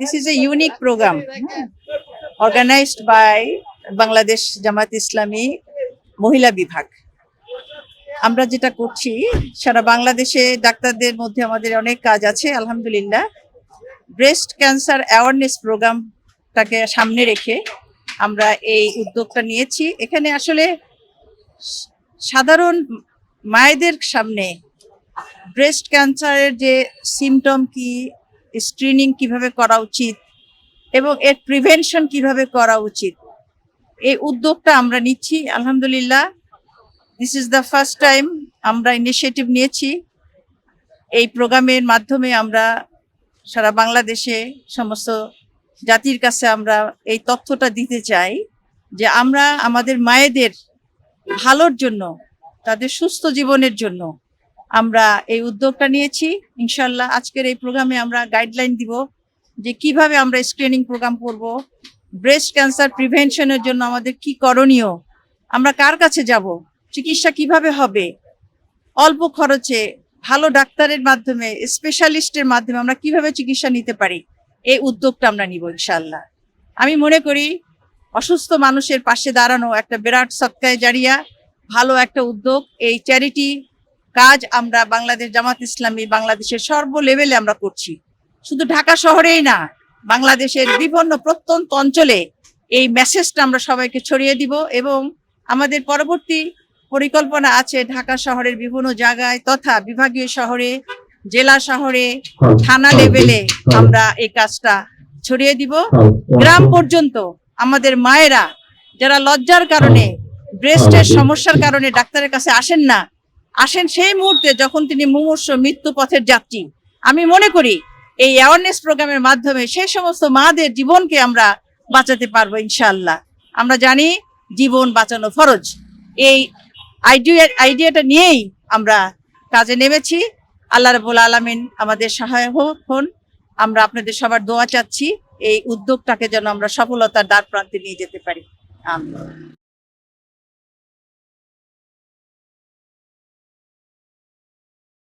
This is a unique program. Organized by Bangladesh Jamaat Islami মহিলা বিভাগ আমরা যেটা করছি সারা বাংলাদেশে ডাক্তারদের মধ্যে আমাদের অনেক কাজ আছে আলহামদুলিল্লাহ। ব্রেস্ট ক্যান্সার অ্যাওয়ারনেস প্রোগ্রামটাকে সামনে রেখে আমরা এই উদ্যোগটা নিয়েছি। এখানে আসলে সাধারণ মায়েদের সামনে ব্রেস্ট ক্যান্সারের যে সিমটম কি স্ক্রিনিং কীভাবে করা উচিত এবং এর প্রিভেনশন কীভাবে করা উচিত। এই উদ্যোগটা আমরা নিচ্ছি, আলহামদুলিল্লাহ। This is the first time আমরা ইনিশিয়েটিভ নিয়েছি। এই প্রোগ্রামের মাধ্যমে আমরা সারা বাংলাদেশে সমস্ত জাতির কাছে আমরা এই তথ্যটা দিতে চাই যে আমরা আমাদের মায়েদের ভালোর জন্য, তাদের সুস্থ জীবনের জন্য আমরা এই উদ্যোগটা নিয়েছি। ইনশাল্লাহ আজকের এই প্রোগ্রামে আমরা গাইডলাইন দিব যে কীভাবে আমরা স্ক্রিনিং প্রোগ্রাম করব ব্রেস্ট ক্যান্সার প্রিভেনশনের জন্য আমাদের কি করণীয়, আমরা কার কাছে যাব, চিকিৎসা কীভাবে হবে, অল্প খরচে ভালো ডাক্তারের মাধ্যমে স্পেশালিস্টের মাধ্যমে আমরা কীভাবে চিকিৎসা নিতে পারি, এই উদ্যোগটা আমরা নিব ইনশাল্লাহ। আমি মনে করি অসুস্থ মানুষের পাশে দাঁড়ানো একটা বিরাট সৎকায় জারিয়া ভালো একটা উদ্যোগ, এই চ্যারিটি কাজ আমরা বাংলাদেশ জামাত ইসলামী বাংলাদেশের সর্ব লেভেলে আমরা করছি। শুধু ঢাকা শহরেই না, বাংলাদেশের বিভিন্ন প্রত্যন্ত অঞ্চলে এই মেসেজটা আমরা সবাইকে ছড়িয়ে দিব এবং আমাদের পরবর্তী পরিকল্পনা আছে ঢাকা শহরের বিভিন্ন জায়গায় তথা বিভাগীয় শহরে, জেলা শহরে, থানা লেভেলে আমরা এই কাজটা ছড়িয়ে দিব। গ্রাম পর্যন্ত আমাদের মায়েরা যারা লজ্জার কারণে ব্রেস্টের সমস্যার কারণে ডাক্তারের কাছে আসেন না আসেন সেই মুহূর্তে যখন তিনি মুমূর্ষ মৃত্যু পথের যাত্রী। আমি মনে করি, এই অ্যাওয়ারনেস প্রোগ্রামের মাধ্যমে সেই সমস্ত মাদের জীবনকে আমরা বাঁচাতে পারব ইনশাল্লাহ আমরা জানি, জীবন বাঁচানো ফরজ। এই আইডিয়া আইডিয়াটা নিয়েই আমরা কাজে নেমেছি। আল্লাহ রাবুল আলমিন আমাদের সহায় হন। আমরা আপনাদের সবার দোয়া চাচ্ছি, এই উদ্যোগটাকে যেন আমরা সফলতার দ্বার প্রান্তে নিয়ে যেতে পারি।